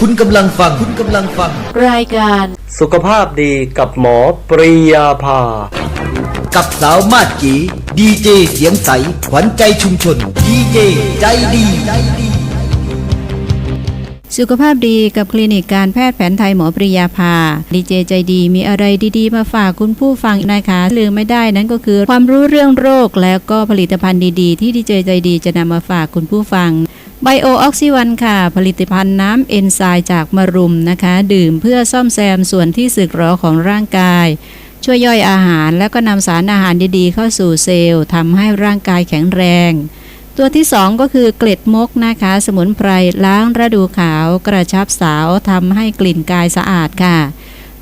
คุณกำลังฟังคุณกำลังฟัง รายการ สุขภาพดีกับหมอปริยาภา กับสาวมาดจีดีเจเสียงใส ขวัญใจชุมชน ดีเจใจดี สุขภาพดีกับคลินิกการแพทย์แผนไทยหมอปริยาภา ดีเจใจดีมีอะไรดีๆ มาฝากคุณผู้ฟังนะคะลืมไม่ได้นั่นก็คือความรู้เรื่องโรคแล้วก็ผลิตภัณฑ์ดีๆ ที่ดีเจใจดีจะนำมาฝากคุณผู้ฟัง ไบโอออกซิวันค่ะ ผลิตภัณฑ์น้ำเอนไซม์จากมะรุมนะคะ ดื่มเพื่อซ่อมแซมส่วนที่สึกหรอของร่างกาย ช่วยย่อยอาหารแล้วก็นำสารอาหารดีๆ เข้าสู่เซลล์ทำให้ร่างกายแข็งแรง ตัวที่ 2 ก็คือเกล็ดมกนะคะ สมุนไพรล้างระดูขาวกระชับสาวทำให้กลิ่นกายสะอาดค่ะ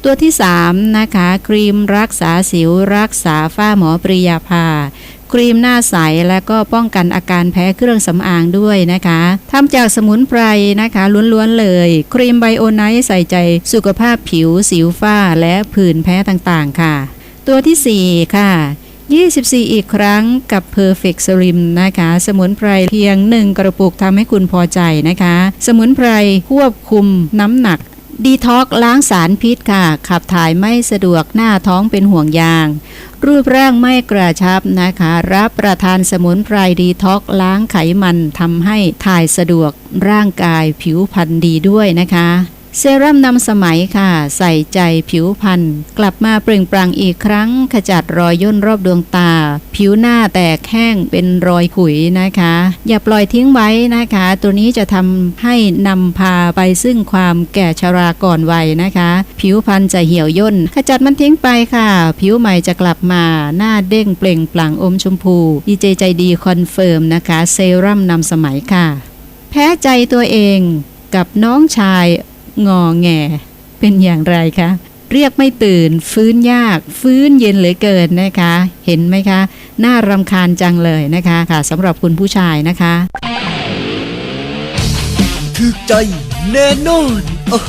ตัวที่ 3 นะคะ ครีมรักษาสิวรักษาฝ้าหมอปริยาภา ครีมหน้าใสและก็ป้องกันอาการแพ้เครื่องสำอางด้วยนะคะทำจากสมุนไพรนะคะล้วนๆเลย ครีมไบโอไนท์ใส่ใจสุขภาพผิว สิวฝ้าและผื่นแพ้ต่างๆค่ะ ตัวทีสี่4 ค่ะ 24 อีกครั้งกับ Perfect Slim นะคะ สมุนไพรเพียง 1 กระปุกทำให้คุณพอใจนะคะ สมุนไพรควบคุมน้ำหนัก ดีท็อกล้างสารพิษค่ะ ขับถ่ายไม่สะดวกหน้าท้องเป็นห่วงยาง รูปร่างไม่กระชับนะคะ รับประทานสมุนไพรดีท็อกล้างไขมันทำให้ถ่ายสะดวกร่างกายผิวพรรณดีด้วยนะคะเซรั่มนำสมัยค่ะ ใส่ใจผิวพรรณกลับมาเปล่งปลั่งอีกครั้ง ขจัดรอยย่นรอบดวงตา ผิวหน้าแตกแห้งเป็นรอยขุยนะคะ อย่าปล่อยทิ้งไว้นะคะ ตัวนี้จะทำให้นำพาไปซึ่งความแก่ชราก่อนวัยนะคะ ผิวพรรณจะเหี่ยวย่น ขจัดมันทิ้งไปค่ะ ผิวใหม่จะกลับมาหน้าเด้งเปล่งปลั่งอมชมพูดีเจใจดีคอนเฟิร์มนะคะเซรั่มนำสมัยค่ะ แพ้ใจตัวเองกับน้องชายงอแงเป็นอย่างไรคะ เรียกไม่ตื่น ฟื้นยาก ฟื้นเย็นเหลือเกินนะคะ เห็นไหมคะ น่ารำคาญจังเลยนะคะค่ะสำหรับคุณผู้ชายนะคะถึกใจแน่นอนเอ้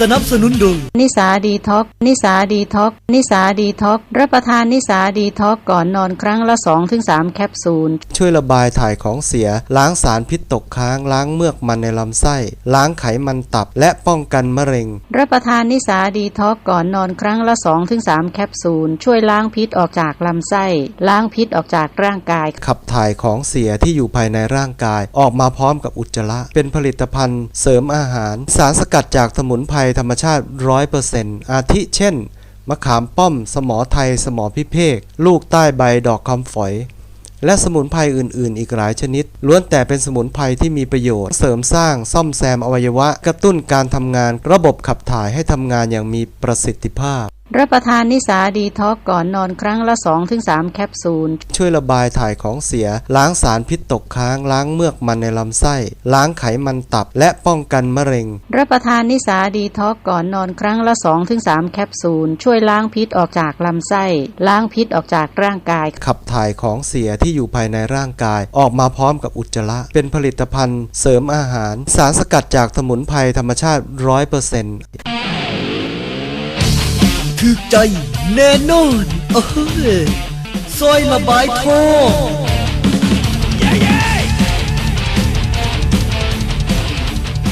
สนับสนุนโดยนิสาดีท็อกนิสาดีท็อกนิสาดีท็อกรับประทานนิสาดีท็อกก่อนนอนครั้งละ 2-3 แคปซูล ช่วยระบายถ่ายของเสีย ล้างสารพิษตกค้าง ล้างเมือกมันในลำไส้ ล้างไขมันตับ และป้องกันมะเร็ง รับประทานนิสาดีท็อกก่อนนอนครั้งละ 2-3 แคปซูล ช่วยล้างพิษออกจากลำไส้ ล้างพิษออกจากร่างกาย ขับถ่ายของเสียที่อยู่ภายในร่างกาย ออกมาพร้อมกับอุจจาระเป็นผลิตภัณฑ์ เสริมอาหาร สารสกัดจากสมุนไพรยธรรมชาติ 100%อาทิเช่น มะขามป้อม สมอไทย สมอพิเภก ลูกใต้ใบดอกคำฝอย และสมุนไพรอื่น ๆ อีกหลายชนิด ล้วนแต่เป็นสมุนไพรที่มีประโยชน์ เสริมสร้างซ่อมแซมอวัยวะ กระตุ้นการทำงาน ระบบขับถ่ายให้ทำงานอย่างมีประสิทธิภาพ รับประทานนิสาดีท็อกก่อนนอนครั้งละ2-3แคปซูล ช่วยระบายถ่ายของเสีย ล้างสารพิษตกค้าง ล้างเมือกมันในลำไส้ ล้างไขมันตับ และป้องกันมะเร็ง รับประทานนิสาดีท็อกก่อนนอนครั้งละ2-3แคปซูล ช่วยล้างพิษออกจากลำไส้ ล้างพิษออกจากร่างกาย ขับถ่ายของเสียที่อยู่ภายในร่างกาย ออกมาพร้อมกับอุจจาระ เป็นผลิตภัณฑ์ เสริมอาหาร สารสกัดจากสมุนไพรธรรมชาติ100% ถึกใจแน่นอนเอ้ยซอยระบายทอง